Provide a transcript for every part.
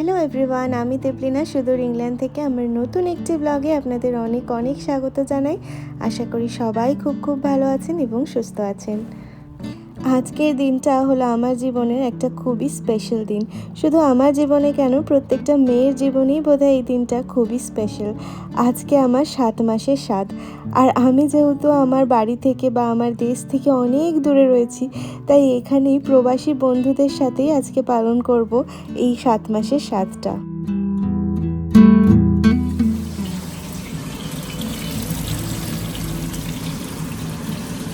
Hello everyone আমি দেবলিনা সুদূর England থেকে। আমার নতুন একটি ব্লগে আপনাদের অনেক অনেক স্বাগত জানাই। আশা করি সবাই খুব খুব ভালো আছেন এবং সুস্থ আছেন। আজকের দিনটা হলো আমার জীবনের একটা খুবই স্পেশাল দিন। শুধু আমার জীবনে কেন প্রত্যেকটা মেয়ের জীবনেই বোধহয় এই দিনটা খুবই স্পেশাল আজকে আমার সাত মাসের স্বাদ। আর আমি যেহেতু আমার বাড়ি থেকে বা আমার দেশ থেকে অনেক দূরে রয়েছি তাই এখানেই প্রবাসী বন্ধুদের সাথেই আজকে পালন করব এই সাত মাসের স্বাদটা।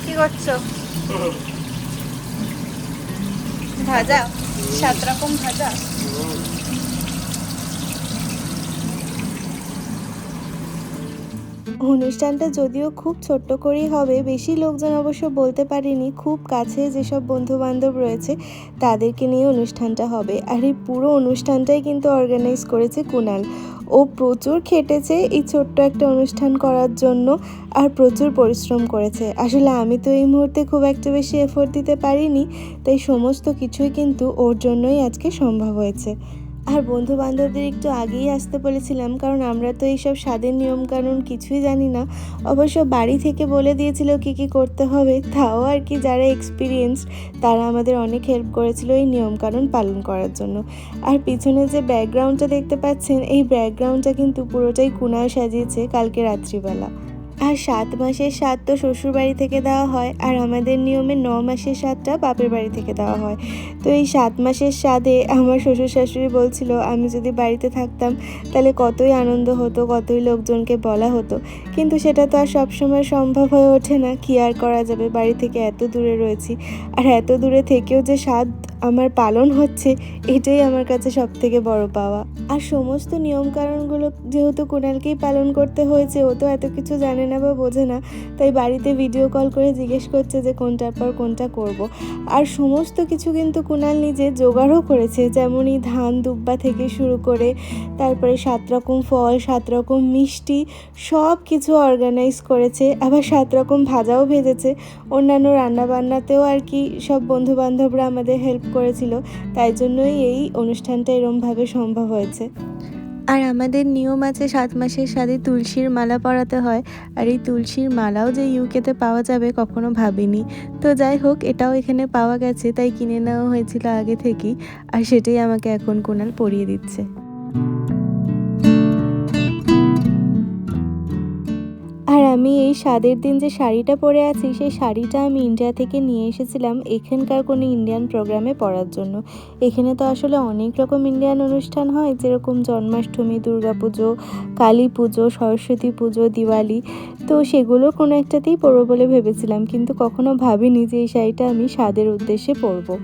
কি করছ? ভাজা সাত রকম ভাজা। অনুষ্ঠানটা যদিও খুব ছোট্ট করেই হবে, বেশি লোকজন অবশ্য বলতে পারিনি, খুব কাছে যেসব বন্ধু বান্ধব রয়েছে তাদেরকে নিয়ে অনুষ্ঠানটা হবে। আর এই পুরো অনুষ্ঠানটাই কিন্তু অর্গানাইজ করেছে কুনাল। ও প্রচুর খেটেছে এই ছোট্ট একটা অনুষ্ঠান করার জন্য আর প্রচুর পরিশ্রম করেছে। আসলে আমি তো এই মুহূর্তে খুব একটা বেশি এফোর্ট দিতে পারিনি, তাই সমস্ত কিছুই কিন্তু ওর জন্যই আজকে সম্ভব হয়েছে। আর বন্ধু বান্ধবদের একটু আগেই আসতে বলেছিলাম, কারণ আমরা তো এইসব স্বাদের নিয়মকানুন কিছুই জানি না। অবশ্য বাড়ি থেকে বলে দিয়েছিল কি কি করতে হবে, তাও আর কি যারা এক্সপিরিয়েন্স তারা আমাদের অনেক হেল্প করেছিল এই নিয়মকানুন পালন করার জন্য। আর পিছনে যে ব্যাকগ্রাউন্ডটা দেখতে পাচ্ছেন, এই ব্যাকগ্রাউন্ডটা কিন্তু পুরোটাই কুনায় সাজিয়েছে কালকে রাত্রিবেলা। আর সাত মাসের স্বাদ তো শ্বশুর বাড়ি থেকে দেওয়া হয়, আর আমাদের নিয়মে ন মাসের স্বাদটা বাপের বাড়ি থেকে দেওয়া হয়। তো এই সাত মাসের স্বাদে আমার শ্বশুর শাশুড়ি বলছিল, আমি যদি বাড়িতে থাকতাম, তাহলে কতই আনন্দ হতো, কতই লোকজনকে বলা হতো। কিন্তু সেটা তো আর সবসময় সম্ভব হয়ে ওঠে না। কি আর করা যাবে? বাড়ি থেকে এত দূরে রয়েছি। আর এত দূরে থেকেও যে স্বাদ আমার পালন হচ্ছে, এটাই আমার কাছে সব থেকে বড় পাওয়া আর সমস্ত নিয়মকানুনগুলো যেহেতু কুণালকেই পালন করতে হয়েছে, ও তো এত কিছু জানে না বা বোঝে না, তাই বাড়িতে ভিডিও কল করে জিজ্ঞেস করছে যে কোনটার পর কোনটা করব। আর সমস্ত কিছু কিন্তু কুণাল নিজে জোগাড়ও করেছে, যেমনই ধান দুব্বা থেকে শুরু করে, তারপরে সাত রকম ফল, সাত রকম মিষ্টি সব কিছু অর্গানাইজ করেছে, আবার সাত রকম ভাজাও ভেজেছে অন্যান্য রান্নাবান্নাতেও আর কি সব বন্ধু বান্ধবরা আমাদের হেল্প করেছিল, তাই জন্যই এই অনুষ্ঠানটা এরমভাবে সম্ভব হয়েছে। আর আমাদের নিয়ম আছে, সাত মাসের সাথে তুলসীর মালা পরাতে হয়। আর এই তুলসীর মালাও যে ইউকেতে পাওয়া যাবে, কখনো ভাবিনি। তো যাই হোক, এটাও এখানে পাওয়া গেছে, তাই কিনে নেওয়া হয়েছিল আগে থেকেই। আর সেটাই আমাকে এখন কোনাল পরিয়ে দিচ্ছে। আর আমি এই স্বাদের দিন যে শাড়িটা পরে আছি, সেই শাড়িটা আমি ইন্ডিয়া থেকে নিয়ে এসেছিলাম এখানকার কোনো ইন্ডিয়ান প্রোগ্রামে পরার জন্য। এখানে তো আসলে অনেক রকম ইন্ডিয়ান অনুষ্ঠান হয়, যেরকম জন্মাষ্টমী, দুর্গাপুজো, কালী পুজো, সরস্বতী পুজো, দিওয়ালি। তো সেগুলো কোনো একটাতেই পরবো বলে ভেবেছিলাম, কিন্তু কখনো ভাবিনি যে এই শাড়িটা আমি স্বাদের উদ্দেশ্যে পরবো।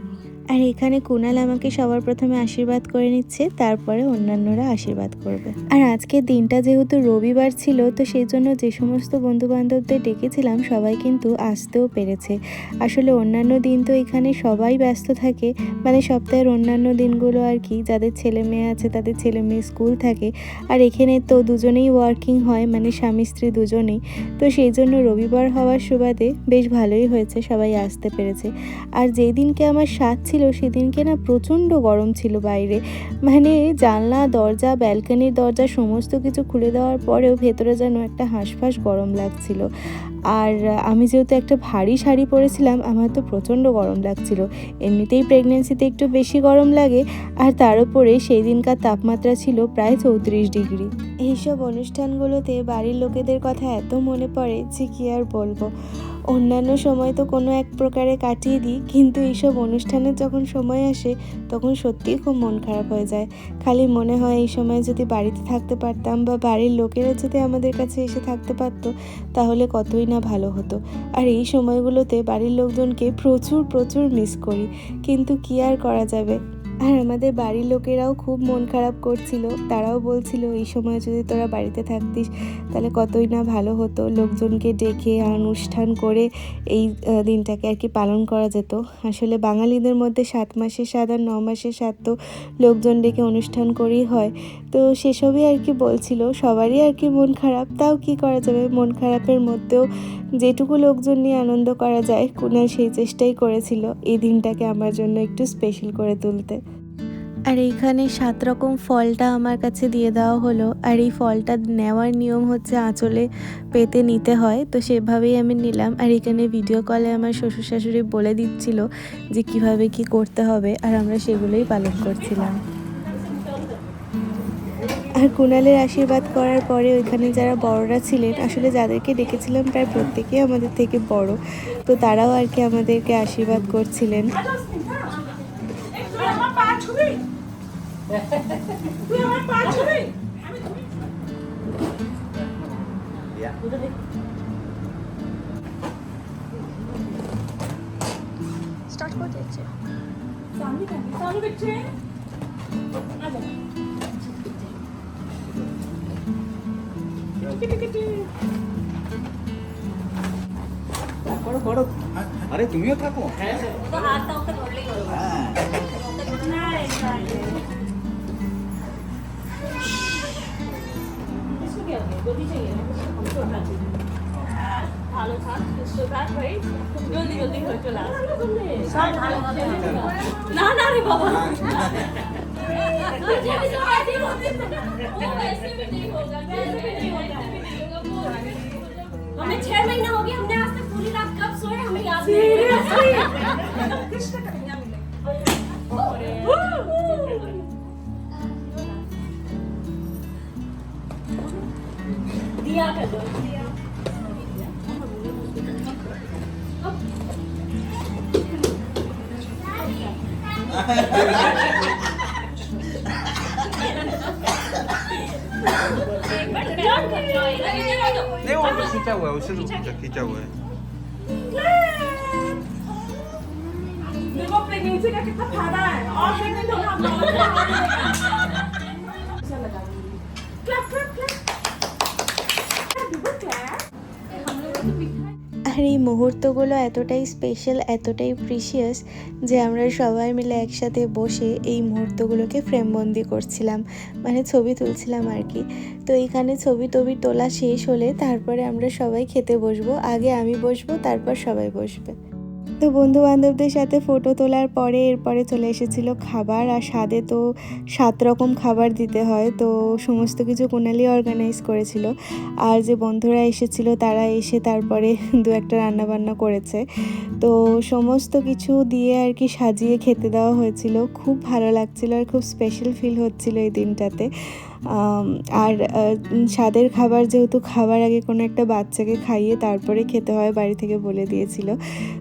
আর এখানে কুনাল আমাকে সবার প্রথমে আশীর্বাদ করে নিচ্ছে, তারপরে অন্যান্যরা আশীর্বাদ করবে। আর আজকের দিনটা যেহেতু রবিবার ছিল, তো সেই জন্য যে সমস্ত বন্ধু বান্ধবদের ডেকেছিলাম, সবাই কিন্তু আসতেও পেরেছে। আসলে অন্যান্য দিন তো এখানে সবাই ব্যস্ত থাকে মানে সপ্তাহের অন্যান্য দিনগুলো আর কি, যাদের ছেলে মেয়ে আছে, তাদের ছেলে মেয়ে স্কুল থাকে। আর এখানে তো দুজনেই ওয়ার্কিং হয় মানে স্বামী স্ত্রী দুজনেই। তো সেই জন্য রবিবার হওয়ার সুবাদে বেশ ভালোই হয়েছে, সবাই আসতে পেরেছে। আর যেই দিনকে আমার স্বাদ ছিল সেদিনকে না প্রচণ্ড গরম ছিল বাইরে। মানে জানলা, দরজা, ব্যালকনির দরজা সমস্ত কিছু খুলে দেওয়ার পরেও ভেতরে যেন একটা হাঁসফাঁস গরম লাগছিল। আর আমি যেহেতু একটা ভারী শাড়ি পরেছিলাম, আমার তো প্রচণ্ড গরম লাগছিল। এমনিতেই প্রেগনেন্সিতে একটু বেশি গরম লাগে, আর তার উপরে সেই দিনকার তাপমাত্রা ছিল প্রায় চৌত্রিশ ডিগ্রি। এইসব অনুষ্ঠানগুলোতে বাড়ির লোকেদের কথা এত মনে পড়ে যে কী আর বলব। অন্যান্য সময় তো কোনো এক প্রকারে কাটিয়ে দিই, কিন্তু এইসব অনুষ্ঠানের যখন সময় আসে, তখন সত্যিই খুব মন খারাপ হয়ে যায়। খালি মনে হয় এই সময় যদি বাড়িতে থাকতে পারতাম বা বাড়ির লোকেরা যদি আমাদের কাছে এসে থাকতে পারতো, তাহলে কতই না ভালো হতো। আর এই সময়গুলোতে বাড়ির লোকজনকে প্রচুর প্রচুর মিস করি। কিন্তু কি আর করা যাবে? আর আমাদের বাড়ির লোকেরাও খুব মন খারাপ করছিল। তারাও বলছিল, এই সময় যদি তোরা বাড়িতে থাকতিস, তাহলে কতই না ভালো হতো। লোকজনকে ডেকে অনুষ্ঠান করে এই দিনটাকে আর কি পালন করা যেত। আসলে বাঙালিদের মধ্যে সাত মাসের স্বাদ আর ন মাসের স্বাদ তো লোকজন ডেকে অনুষ্ঠান করেই হয়। তো সেসবই আর কি বলছিল। সবারই আর কি মন খারাপ, তাও কি করা যাবে? মন খারাপের মধ্যেও যেটুকু লোকজন নিয়ে আনন্দ করা যায়, কুনাল সেই চেষ্টাই করেছিল এই দিনটাকে আমার জন্য একটু স্পেশাল করে তুলতে। আর এইখানে সাত রকম ফলটা আমার কাছে দিয়ে দেওয়া হলো। আর এই ফলটা নেওয়ার নিয়ম হচ্ছে আঁচলে পেতে নিতে হয়। তো সেভাবেই আমি নিলাম। আর এখানে ভিডিও কলে আমার শ্বশুর শাশুড়ি বলে দিচ্ছিল যে কীভাবে কি করতে হবে। আর আমরা সেগুলোই পালন করছিলাম। আর কুণালের আশীর্বাদ করার পরে ওইখানে যারা বড়রা ছিলেন, আসলে যাদেরকে ডেকেছিলাম প্রায় প্রত্যেকেই আমাদের থেকে বড়। তো তারাও আর কি আমাদেরকে আশীর্বাদ করছিলেন। ছবি তুই আমার পা ছবি স্টার্ট করতে ইচ্ছে সামনে সামনে দেখছে আরে তুমিও থাকো। হ্যাঁ হাতটা ধরলেই হ্যাঁ। ভালো থাক সুস্থ থাক ভাই জলদি জলদি হয়ে চলে আসবে সব ভালো হবে না না রে বাবা मुझे भी तो ऐसे ही होते वो वैसे भी नहीं होगा वैसे भी नहीं होगा हमें छह महीना हो गया हमने आज तक पूरी रात कब सोए हमें याद नहीं 내가 오늘 진짜 고야 옷을 진짜 진짜 고야 내가 빼기 우체가 다 받아 아 생긴 돈 한번. clap clap clap 누구 clap আর এই মুহূর্তগুলো এতটাই স্পেশাল এতটাই প্রিশিয়াস যে আমরা সবাই মিলে একসাথে বসে এই মুহূর্তগুলোকে ফ্রেমবন্দি করছিলাম মানে ছবি তুলছিলাম আর কি। তো এইখানে ছবি টবি তোলা শেষ হলে তারপরে আমরা সবাই খেতে বসবো, আগে আমি বসবো, তারপর সবাই বসবে। তো বন্ধু বান্ধবদের সাথে ফটো তোলার পরে এরপরে চলে এসেছিল খাবার। আর স্বাদে তো সাত রকম খাবার দিতে হয়, তো সমস্ত কিছু কোনালি অর্গানাইজ করেছিল। আর যে বন্ধুরা এসেছিল, তারা এসে তারপরে দু একটা রান্না বান্না করেছে। তো সমস্ত কিছু দিয়ে আর কি সাজিয়ে খেতে দেওয়া হয়েছিল। খুব ভালো লাগছিল আর খুব স্পেশাল ফিল হচ্ছিল এই দিনটাতে। আর স্বাদের খাবার যেহেতু খাবার আগে কোনো একটা বাচ্চাকে খাইয়ে তারপরে খেতে হয়, বাড়ি থেকে বলে দিয়েছিল।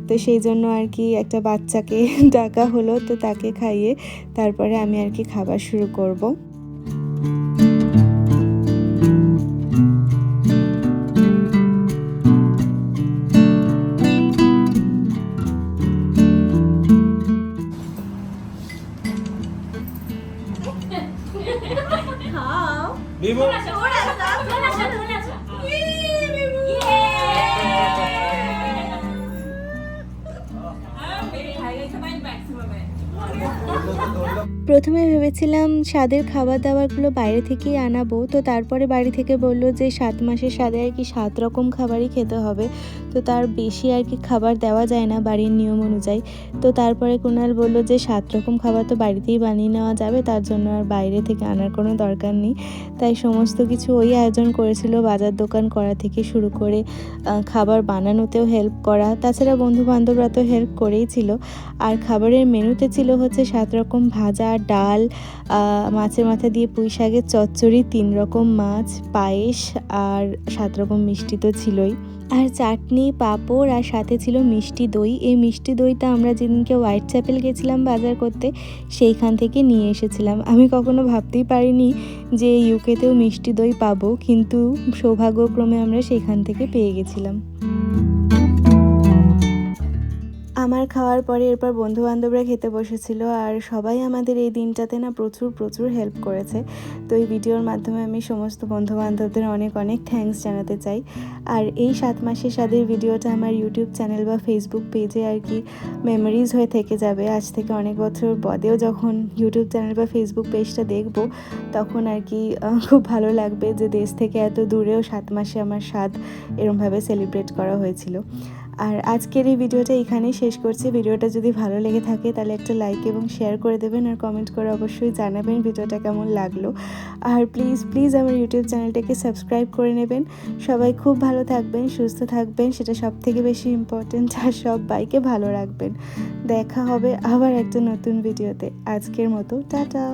তো সেই জন্য আর কি একটা বাচ্চাকে ডাকা হলো, তো তাকে খাইয়ে তারপরে আমি আর কি খাবার শুরু করব। প্রথমে ভেবেছিলাম স্বাদের খাবার দাবারগুলো বাইরে থেকেই আনাবো, তো তারপরে বাড়ি থেকে বলল যে, সাত মাসের স্বাদে আর কি সাত রকম খাবারই খেতে হবে। তো তার বেশি আর কি খাবার দেওয়া যায় না বাড়ির নিয়ম অনুযায়ী। তো তারপরে কুণাল বলল যে, সাত রকম খাবার তো বাড়িতেই বানিয়ে নেওয়া যাবে, তার জন্য আর বাইরে থেকে আনার কোনো দরকার নেই। তাই সমস্ত কিছু ওই আয়োজন করেছিল বাজার দোকান করা থেকে শুরু করে খাবার বানানোতেও হেল্প করা। তাছাড়া বন্ধু বান্ধবরা তো হেল্প করেই ছিল। আর খাবারের মেনুতে ছিল হচ্ছে সাত রকম ভাজা, ডাল মাছের মাথা দিয়ে পুঁই শাকের চচ্চড়ি, তিন রকম মাছ, পায়েস, আর সাত রকম মিষ্টি তো ছিলই। আর চাটনি, পাঁপড় আর সাথে ছিল মিষ্টি দই। এই মিষ্টি দইটা আমরা যেদিনকে হোয়াইট চ্যাপেল গেছিলাম বাজার করতে, সেইখান থেকে নিয়ে এসেছিলাম। আমি কখনো ভাবতেই পারিনি যে ইউকেতেও মিষ্টি দই পাবো, কিন্তু সৌভাগ্যক্রমে আমরা সেইখান থেকে পেয়ে গেছিলাম। আমার খাওয়ার পরে এরপর বন্ধু বান্ধবরা খেতে বসেছিল আর সবাই আমাদের এই দিনটাতে না প্রচুর প্রচুর হেল্প করেছে। তো এই ভিডিওর মাধ্যমে আমি সমস্ত বন্ধু বান্ধবদের অনেক অনেক থ্যাঙ্কস জানাতে চাই। আর এই সাত মাসের স্বাদের ভিডিওটা আমার ইউটিউব চ্যানেল বা ফেসবুক পেজে আর কি মেমোরিজ হয়ে থেকে যাবে। আজ থেকে অনেক বছর বাদেও যখন ইউটিউব চ্যানেল বা ফেসবুক পেজটা দেখব, তখন আর কি খুব ভালো লাগবে যে দেশ থেকে এত দূরেও সাত মাসে আমার স্বাদ এরমভাবে সেলিব্রেট করা হয়েছিল। আর আজকের এই ভিডিওটা এখানেই শেষ করছি। ভিডিওটা যদি ভালো লেগে থাকে তাহলে একটা লাইক এবং শেয়ার করে দেবেন আর কমেন্ট করে অবশ্যই জানাবেন ভিডিওটা কেমন লাগল। আর প্লিজ প্লিজ আমার ইউটিউব চ্যানেলটাকে সাবস্ক্রাইব করে নেবেন। সবাই খুব ভালো থাকবেন, সুস্থ থাকবেন, সেটা সব থেকে বেশি ইম্পর্টেন্ট আর সব বাইকে ভালো রাখবেন। দেখা হবে আবার একটা নতুন ভিডিওতে। আজকের মতো, টাটা।